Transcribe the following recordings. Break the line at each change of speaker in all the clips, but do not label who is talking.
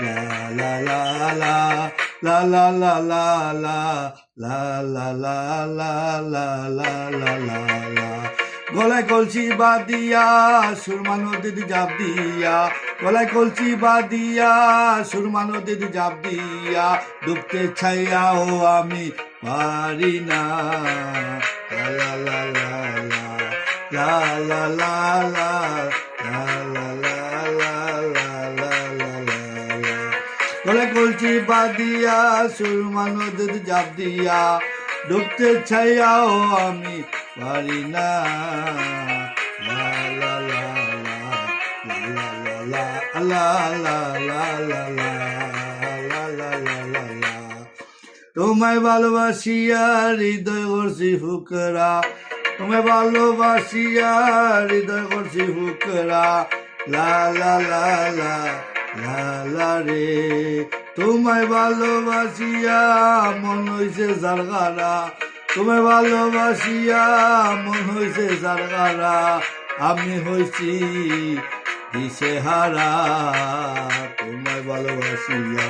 লা লা লা লা লা লা লা লা লা লা লা লা লা লা লা লা গলায় কলসি বাদিয়া সুরমা নদীর জাপ দিয়া গলায় কলসি বাদিয়া সুরমা নদীর জাপ দিয়া ডুবতে ছাইয়া ও আমি পারি না লা লা লা লা লা লা লা বলছি, বাদিয়া সুরমা দুধ জাপ দিয়া ডুবতে ছাইয়াও আমি পারি না। তোমায় ভালোবাসিয়া, হৃদয় করছি হুকরা তোমায় ভালোবাসিয়া, হৃদয় করছি হুকরা লা লা লা লা লা লা, রে। তোমায় ভালোবাসিয়া মন হইছে জারগারা তোমায় ভালোবাসিয়া মন হইছে জারগারা আমি হইছি দিশে হারা। তোমায় ভালোবাসিয়া।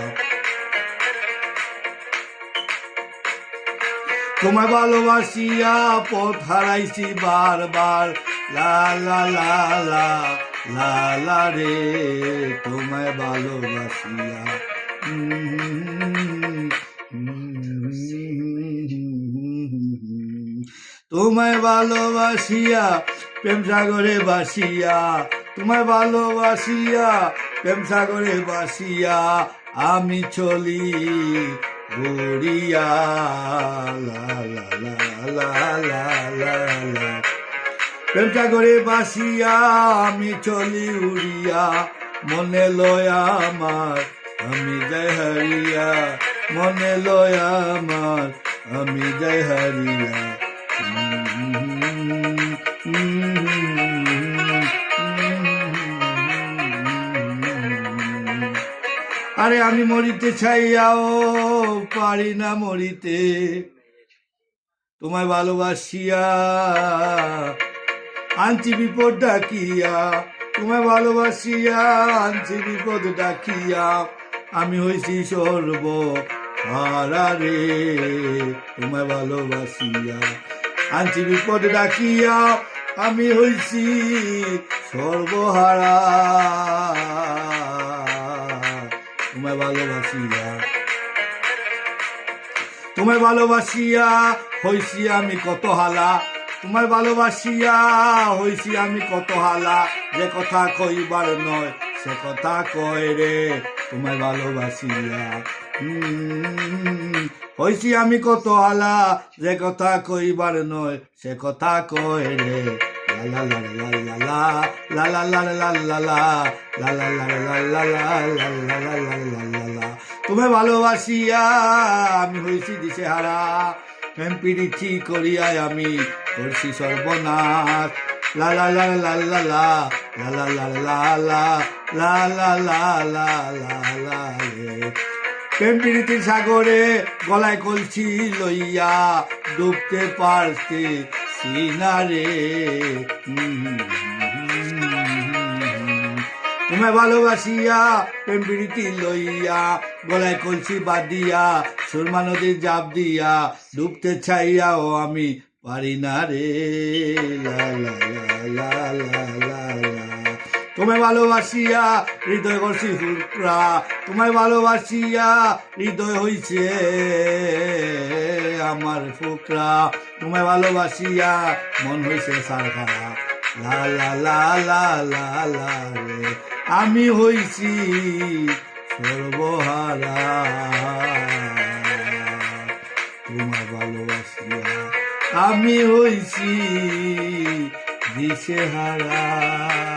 তোমায় ভালোবাসিয়া পথ হারাইছি বারবার। লা লা লা লা লা লা রে, তোমায় ভালোবাসিয়া। তোমায় ভালোবাসিয়া, প্রেম সাগরে বাসিয়া, তোমায় ভালোবাসিয়া, প্রেম সাগরে বাসিয়া, আমি চলি লা লা। প্রেম সাগরে বাসিয়া, আমি চলি উড়িয়া। মনে লয় আমার আমি যাই হারিয়া, মনে লয়া আমার, আমি যাই হারিয়া। আরে আমি মরিতে চাইয়াও পারি না মরিতে। তোমায় ভালোবাসিয়া, আনছি বিপদ ডাকিয়া। তোমায় ভালোবাসিয়া, আনছি বিপদ ডাকিয়া। আমি হইছি সর্ব হারা রে তোমায় ভালোবাসিয়া। আনছি বিপদ ডাকিয়া, আমি হইছি সর্বহারা। তোমায় ভালোবাসিয়া। তোমায় ভালোবাসিয়া, হইছি আমি কত হালা। তোমায় ভালোবাসিয়া, হইছি আমি কত হালা। যে কথা কইবার নয়, সে কথা কয় রে। তোমায় ভালোবাসিয়া হইছি আমি কত হালা যে কথা কইবার নয় সে কথা কয় রে লা তোমায় ভালোবাসিয়া আমি হইছি দিশে হারা প্রেম পিড়িছি করিয়ায় আমি করছি সর্বনাশ লা লা লা লা লা লা লা লা লা লা লা লা লা লা লা রে প্রেম প্রীতির সাগরে গলায় কলছি লইয়া ডুবতে পারতে সিনারে। তোমায় ভালোবাসিয়া প্রেম লইয়া গলায় কলছি বাদিয়া সুরমা নদীর জাপ দিয়া ডুবতে চাইয়াও আমি পারি না রে তোমায় ভালোবাসিয়া হৃদয় করছি ফুকরা তোমায় ভালোবাসিয়া হৃদয় হইছে আমার ফুকরা। তোমায় ভালোবাসিয়া মন হইছে সারখারা। লা লা লা লা লা লা রে, আমি হইছি সর্বহারা। তোমায় ভালোবাসিয়া আমি হইছি দিশেহারা।